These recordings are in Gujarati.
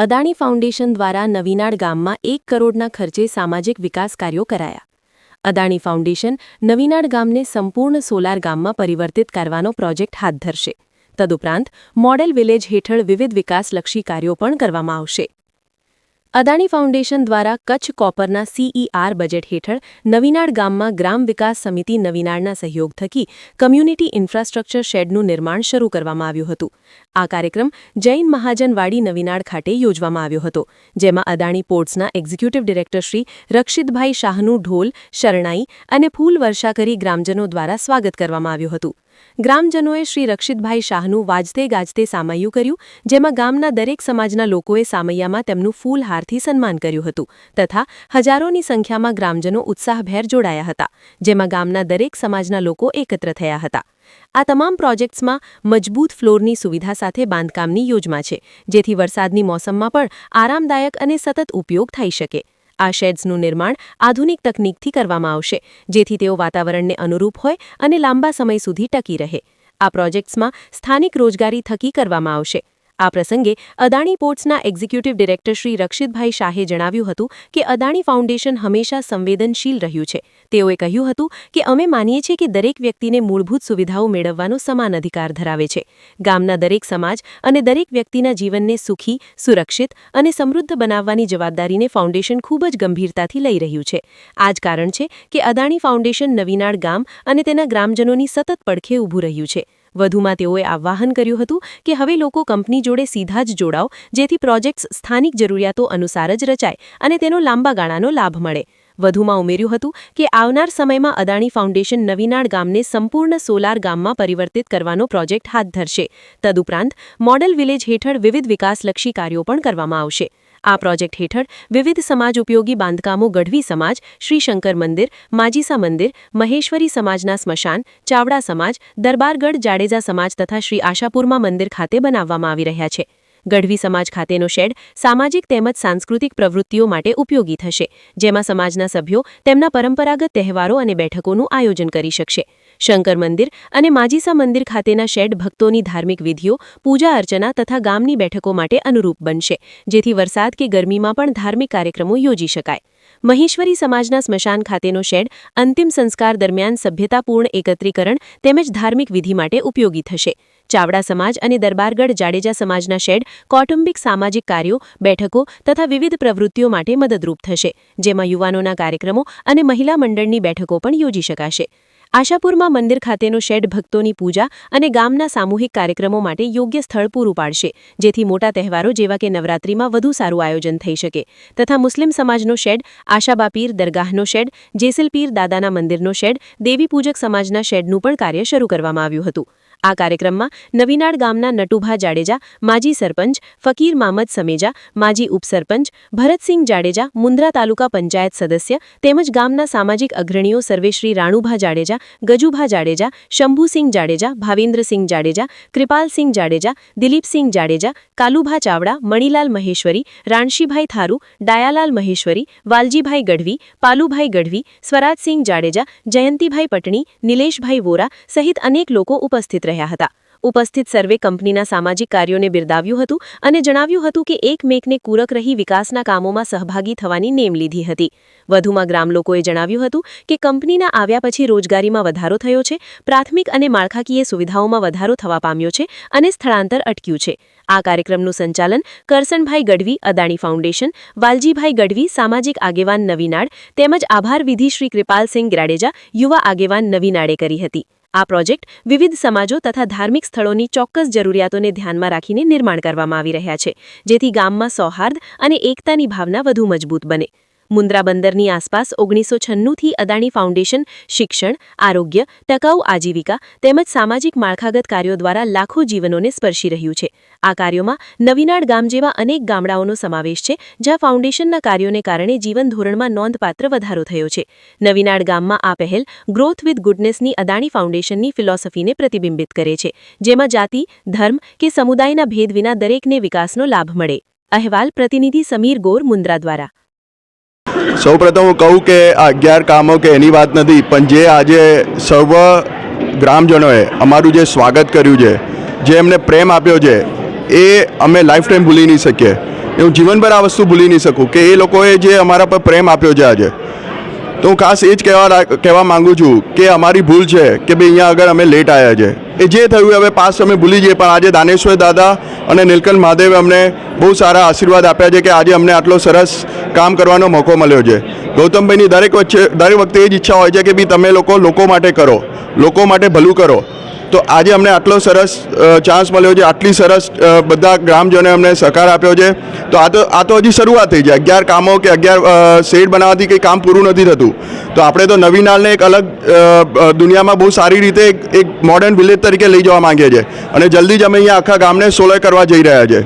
અદાણી ફાઉન્ડેશન દ્વારા નવીનાળ ગામમાં એક કરોડના ખર્ચે સામાજિક વિકાસ કાર્યો કરાયા. અદાણી ફાઉન્ડેશન નવીનાળ ગામને સંપૂર્ણ સોલાર ગામમાં પરિવર્તિત કરવાનો પ્રોજેક્ટ હાથ ધરશે. તદુપરાંત મોડેલ વિલેજ હેઠળ વિવિધ વિકાસલક્ષી કાર્યો પણ કરવામાં આવશે. અદાણી ફાઉન્ડેશન દ્વારા કચ્છ કોપરના સીઈઆર બજેટ હેઠળ નવીનાળ ગામમાં ગ્રામ વિકાસ સમિતિ નવીનાળના સહયોગ થકી કમ્યુનિટી ઇન્ફ્રાસ્ટ્રક્ચર શેડનું નિર્માણ શરૂ કરવામાં આવ્યું હતું. આ કાર્યક્રમ જૈન મહાજનવાડી નવીનાળ ખાતે યોજવામાં આવ્યો હતો, જેમાં અદાણી પોર્ટ્સના એક્ઝિક્યુટિવ ડિરેક્ટર શ્રી રક્ષિતભાઈ શાહનું ઢોલ, શરણાઈ અને ફૂલ વર્ષા કરી ગ્રામજનો દ્વારા સ્વાગત કરવામાં આવ્યું હતું. ગ્રામજનોએ શ્રી રક્ષિતભાઈ શાહનું વાજતે ગાજતે સામૈયું કર્યું, જેમાં ગામના દરેક સમાજના લોકોએ સામૈયામાં તેમનું ફૂલહારથી સન્માન કર્યું હતું, તથા હજારોની સંખ્યામાં ગ્રામજનો ઉત્સાહભેર જોડાયા હતા, જેમાં ગામના દરેક સમાજના લોકો એકત્ર થયા હતા. આ તમામ પ્રોજેક્ટ્સમાં મજબૂત ફ્લોરની સુવિધા સાથે બાંધકામની યોજના છે, જેથી વરસાદની મોસમમાં પણ આરામદાયક અને સતત ઉપયોગ થઈ શકે. આ શેડ્સનું નિર્માણ આધુનિક તકનીકથી કરવામાં આવશે, જેથી તેઓ વાતાવરણને અનુરૂપ હોય અને લાંબા સમય સુધી ટકી રહે. આ પ્રોજેક્ટ્સમાં સ્થાનિક રોજગારી થકી કરવામાં આવશે. આ પ્રસંગે અદાણી પોર્ટ્સના એક્ઝિક્યુટિવ ડિરેક્ટર શ્રી રક્ષિતભાઈ શાહે જણાવ્યું હતું કે અદાણી ફાઉન્ડેશન હંમેશા સંવેદનશીલ રહ્યું છે. તેઓએ કહ્યું હતું કે અમે માનીએ છીએ કે દરેક વ્યક્તિને મૂળભૂત સુવિધાઓ મેળવવાનો સમાન અધિકાર ધરાવે છે. ગામના દરેક સમાજ અને દરેક વ્યક્તિના જીવનને સુખી, સુરક્ષિત અને સમૃદ્ધ બનાવવાની જવાબદારીને ફાઉન્ડેશન ખૂબ જ ગંભીરતાથી લઈ રહ્યું છે. આ જ કારણ છે કે અદાણી ફાઉન્ડેશન નવીનાળ ગામ અને તેના ગ્રામજનોની સતત પડખે ઊભું રહ્યું છે. વધુમાં તેઓએ આહ્વાન કર્યું હતું કે હવે લોકો કંપની જોડે સીધા જ જોડાઓ, જેથી પ્રોજેક્ટ્સ સ્થાનિક જરૂરિયાતો અનુસાર જ રચાય અને તેનો લાંબા ગાળાનો લાભ મળે. વધુમાં ઉમેર્યું હતું કે આવનાર સમયમાં અદાણી ફાઉન્ડેશન નવીનાળ ગામને સંપૂર્ણ સોલાર ગામમાં પરિવર્તિત કરવાનો પ્રોજેક્ટ હાથ ધરશે. તદુપરાંત મોડલ વિલેજ હેઠળ વિવિધ વિકાસલક્ષી કાર્યો પણ કરવામાં આવશે. આ પ્રોજેક્ટ હેઠળ વિવિધ સમાજ ઉપયોગી બાંધકામો ગઢવી સમાજ, શ્રીશંકર મંદિર, માજીસા મંદિર, મહેશ્વરી સમાજના સ્મશાન, ચાવડા સમાજ, દરબારગઢ, જાડેજા સમાજ તથા શ્રી આશાપુરમાં મંદિર ખાતે બનાવવામાં આવી રહ્યા છે. ગઢવી સમાજ ખાતેનો શેડ સામાજિક તેમજ સાંસ્કૃતિક પ્રવૃત્તિઓ માટે ઉપયોગી થશે, જેમાં સમાજના સભ્યો તેમના પરંપરાગત તહેવારો અને બેઠકોનું આયોજન કરી શકશે. શંકર મંદિર અને માજીસા મંદિર ખાતેના શેડ ભક્તોની ધાર્મિક વિધિઓ, પૂજા અર્ચના તથા ગામની બેઠકો માટે અનુરૂપ બનશે, જેથી વરસાદ કે ગરમીમાં પણ ધાર્મિક કાર્યક્રમો યોજી શકાય. મહેશ્વરી સમાજના સ્મશાન ખાતેનો શેડ અંતિમ સંસ્કાર દરમિયાન સભ્યતાપૂર્ણ એકત્રીકરણ તેમજ ધાર્મિક વિધિ માટે ઉપયોગી થશે. ચાવડા સમાજ અને દરબારગઢ જાડેજા સમાજના શેડ કૌટુંબિક સામાજિક કાર્યો, બેઠકો તથા વિવિધ પ્રવૃત્તિઓ માટે મદદરૂપ થશે, જેમાં યુવાનોના કાર્યક્રમો અને મહિલા મંડળની બેઠકો પણ યોજી શકાશે. આશાપુરમાં મંદિર ખાતેનો શેડ ભક્તોની પૂજા અને ગામના સામૂહિક કાર્યક્રમો માટે યોગ્ય સ્થળ પૂરું પાડશે, જેથી મોટા તહેવારો જેવા કે નવરાત્રીમાં વધુ સારું આયોજન થઈ શકે. તથા મુસ્લિમ સમાજનો શેડ આશાબાપીર દરગાહનો શેડ જેસલપીર દાદાના મંદિરનો શેડ, દેવી પૂજક સમાજના શેડનું પણ કાર્ય શરૂ કરવામાં આવ્યું હતું. આ કાર્યક્રમમાં નવીનાળ ગામના નટુભા જાડેજા, માજી સરપંચ ફકીર મામદ સમેજા, માજી ઉપસરપંચ ભરતસિંહ જાડેજા, મુન્દ્રા તાલુકા પંચાયત સદસ્ય તેમજ ગામના સામાજિક અગ્રણીઓ સર્વેશ્રી રાણુભા જાડેજા, ગજુભા જાડેજા, શંભુસિંહ જાડેજા, ભાવેન્દ્રસિંહ જાડેજા, કૃપાલસિંહ જાડેજા, દિલીપસિંહ જાડેજા, કાલુભા ચાવડા, મણીલાલ મહેશ્વરી, રાણશીભાઈ થારુ, ડાયાલાલ મહેશ્વરી, વાલજીભાઈ ગઢવી, પાલુભાઈ ગઢવી, સ્વરાજસિંહ જાડેજા, જયંતિભાઈ પટણી, નિલેશભાઈ વોરા સહિત અનેક લોકો ઉપસ્થિત રહ્યા હતા. ઉપસ્થિત સર્વે કંપનીના સામાજિક કાર્યોને બિરદાવ્યું હતું અને જણાવ્યું હતું કે એકમેકને પૂરક રહી વિકાસના કામોમાં સહભાગી થવાની નેમ લીધી હતી. વધુમાં ગ્રામલોકોએ જણાવ્યું હતું કે કંપનીના આવ્યા પછી રોજગારીમાં વધારો થયો છે, પ્રાથમિક અને માળખાકીય સુવિધાઓમાં વધારો થવા પામ્યો છે અને સ્થળાંતર અટક્યું છે. આ કાર્યક્રમનું સંચાલન કરસનભાઈ ગઢવી, અદાણી ફાઉન્ડેશન, વાલજીભાઈ ગઢવી, સામાજિક આગેવાન નવીનાડ તેમજ આભાર વિધિ શ્રી કૃપાલસિંહ ગ્રાડેજા, યુવા આગેવાન નવીનાડે કરી હતી. આ પ્રોજેક્ટ વિવિધ સમાજો તથા ધાર્મિક સ્થળોની ચોક્કસ જરૂરિયાતોને ધ્યાનમાં રાખીને નિર્માણ કરવામાં આવી રહ્યા છે, જેથી ગામમાં સૌહાર્દ અને એકતાની ભાવના વધુ મજબૂત બને. મુન્દ્રા બંદરની આસપાસ ઓગણીસો છન્નુંથી અદાણી ફાઉન્ડેશન, શિક્ષણ, આરોગ્ય, ટકાઉ આજીવિકા તેમજ સામાજિક માળખાગત કાર્યો દ્વારા લાખો જીવનોને સ્પર્શી રહ્યું છે. આ કાર્યોમાં નવીનાળ ગામ જેવા અનેક ગામડાઓનો સમાવેશ છે, જ્યાં ફાઉન્ડેશનના કાર્યોને કારણે જીવન ધોરણમાં નોંધપાત્ર વધારો થયો છે. નવીનાળ ગામમાં આ પહેલ ગ્રોથ વિથ ગુડનેસની અદાણી ફાઉન્ડેશનની ફિલોસોફીને પ્રતિબિંબિત કરે છે, જેમાં જાતિ, ધર્મ કે સમુદાયના ભેદ વિના દરેકને વિકાસનો લાભ મળે. અહેવાલ પ્રતિનિધિ સમીર ગોર મુન્દ્રા દ્વારા. સૌપ્રથમ હું કહું કે અગિયાર કામો કે એની વાત નથી, પણ જે આજે સર્વ ગ્રામજનોએ અમારું જે સ્વાગત કર્યું છે, જે એમને પ્રેમ આપ્યો છે, એ અમે લાઈફ ટાઈમ ભૂલી નહીં શકીએ. એ હું જીવનભર આ વસ્તુ ભૂલી નહીં શકું કે એ લોકોએ જે અમારા પર પ્રેમ આપ્યો છે આજે. તો હું ખાસ એ જ કહેવા કહેવા માંગુ છું કે અમારી ભૂલ છે કે ભાઈ અહીંયા આગળ અમે લેટ આવ્યા છે. એ જે થયું હવે પાસ અમે ભૂલી જઈએ, પણ આજે દાનેશ્વર દાદા અને નીલકંઠ મહાદેવે અમને બહુ સારા આશીર્વાદ આપ્યા છે કે આજે અમને આટલો સરસ કામ કરવાનો મોકો મળ્યો છે. ગૌતમભાઈની દરેક વચ્ચે, દરેક વખતે એ જ ઈચ્છા હોય છે કે ભાઈ તમે લોકો લોકો માટે કરો, લોકો માટે ભલું કરો. તો આજે અમને આટલો સરસ ચાન્સ મળ્યો છે, આટલી સરસ બધા ગ્રામજનોએ અમને સહકાર આપ્યો છે. તો આ તો આ તો હજી શરૂઆત થઈ છે. અગિયાર કામો કે અગિયાર શેડ બનાવવાથી કંઈ કામ પૂરું નથી થતું. તો આપણે તો નવીનાલને એક અલગ દુનિયામાં બહુ સારી રીતે એક એક મોડર્ન વિલેજ તરીકે લઈ જવા માંગીએ છીએ. અને જલ્દી જ અમે અહીંયા આખા ગામને સોલર કરવા જઈ રહ્યા છે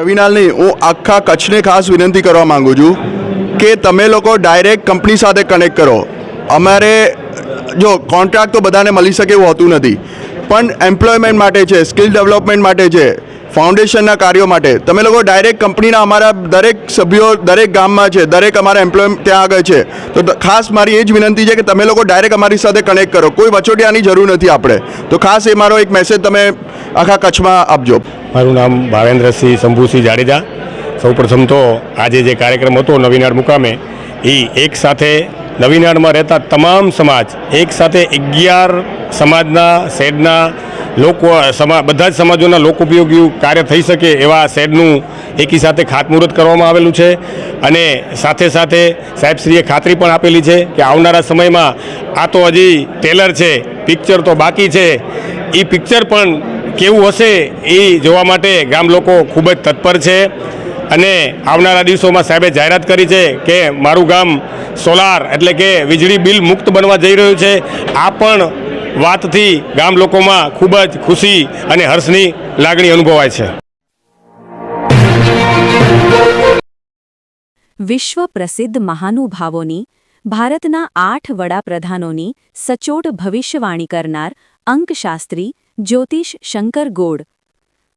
નવીનાલ નહીં હું આખા કચ્છને ખાસ વિનંતી કરવા માગું છું કે તમે લોકો ડાયરેક્ટ કંપની સાથે કનેક્ટ કરો. અમારે, જો કોન્ટ્રાક્ટ તો બધાને મળી શકે એવું હોતું નથી. પણ એમ્પ્લોયમેન્ટ માટે છે સ્કિલ ડેવલપમેન્ટ માટે છે ફાઉન્ડેશનના કાર્યો માટે. તમે લોકો ડાયરેક્ટ કંપનીના અમારા દરેક સભ્યો, દરેક ગામમાં છે, દરેક અમારા એમ્પ્લોય ત્યાં આગળ છે. તો ખાસ મારી એ જ વિનંતી છે કે તમે લોકો ડાયરેક્ટ અમારી સાથે કનેક્ટ કરો. કોઈ વચોટિયાની જરૂર નથી આપણે. તો ખાસ એ મારો એક મેસેજ તમે આખા કચ્છમાં આપજો. મારું નામ ભાવેન્દ્રસિંહ શંભુસિંહ જાડેજા. સૌપ્રથમ તો આજે જે કાર્યક્રમ હતો નવીનાળ મુકામે, એ એક સાથે નવીનાળમાં રહેતા તમામ સમાજ, એક સાથે અગિયાર સમાજના, શેડના લોકો, સમા, બધા જ સમાજોના લોકોપયોગી કાર્ય થઈ શકે એવા શેડનું એકી સાથે ખાતમુહૂર્ત કરવામાં આવેલું છે. અને સાથે સાથે સાહેબશ્રીએ ખાતરી પણ આપેલી છે કે આવનારા સમયમાં આ તો હજી ટેલર છે, પિક્ચર તો બાકી છે. એ પિક્ચર પણ કેવું હશે એ જોવા માટે ગામ લોકો ખૂબ જ તત્પર છે. અને આવનારા દિવસોમાં સાહેબે જાહેરાત કરી છે કે મારું ગામ સોલાર એટલે કે વીજળી બિલ મુક્ત બનવા જઈ રહ્યું છે. આ પણ વાતથી ગામ લોકોમાં ખૂબ જ ખુશી અને હર્ષની લાગણી અનુભવાય છે. વિશ્વ પ્રસિદ્ધ મહાનુભાવોની, ભારતના આઠ વડાપ્રધાનોની સચોટ ભવિષ્યવાણી કરનાર અંકશાસ્ત્રી જ્યોતિષ શંકર ગોડ